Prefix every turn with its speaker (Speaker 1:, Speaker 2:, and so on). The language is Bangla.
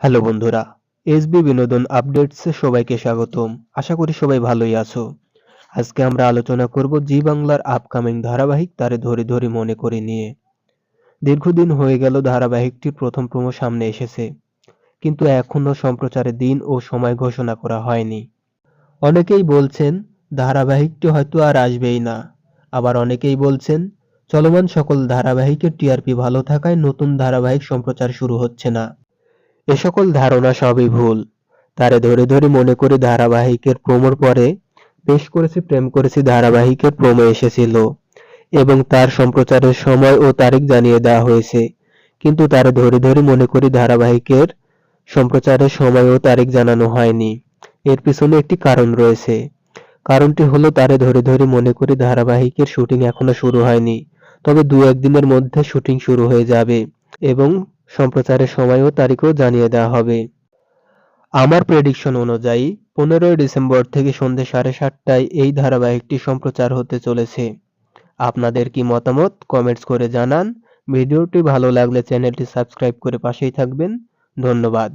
Speaker 1: হ্যালো বন্ধুরা, এসবি বিনোদন আপডেটসে সবাইকে স্বাগতম। আশা করি সবাই ভালোই আছো। আজকে আমরা আলোচনা করব জি বাংলার আপকামিং ধারাবাহিক তারে ধরে ধরে মনে করে নিয়ে। দীর্ঘদিন হয়ে গেল ধারাবাহিকটির প্রথম প্রমো সামনে এসেছে। কিন্তু এখনও সম্প্রচারের দিন ও সময় ঘোষণা করা হয়নি। অনেকেই বলছেন, ধারাবাহিকটি হয়তো আর আসবেই না। আবার অনেকেই বলছেন, চলমান সকল ধারাবাহিকের টিআরপি ভালো থাকায় নতুন ধারাবাহিক সম্প্রচার শুরু হচ্ছে না। এ সকল ধারণা সবই ভুল। তারে ধরে ধরে মনে করে ধারাবাহিকের প্রোমোর পরে বেশ করেছি, প্রেম করেছি, ধারাবাহিকের প্রোমো এসেছিল এবং তার সম্প্রচারের সময় ও তারিখ জানিয়ে দেওয়া হয়েছে। কিন্তু তারে ধরে ধরে মনে করি ধারাবাহিকের সম্প্রচারের সময় ও তারিখ জানানো হয়নি। এর পিছনে একটি কারণ রয়েছে। কারণটি হলো তারে ধরে ধরে মনে করি ধারাবাহিকের শুটিং এখনও শুরু হয়নি। তবে দু একদিনের মধ্যে শুটিং শুরু হয়ে যাবে এবং সম্প্রচারের সময় ও তারিখও জানিয়ে দেওয়া হবে। আমার প্রেডিকশন অনুযায়ী, পনেরোই ডিসেম্বর থেকে সন্ধে সাড়ে সাতটায় এই ধারাবাহিকটি সম্প্রচার হতে চলেছে। আপনাদের কি মতামত কমেন্টস করে জানান। ভিডিওটি ভালো লাগলে চ্যানেলটি সাবস্ক্রাইব করে পাশেই থাকবেন। ধন্যবাদ।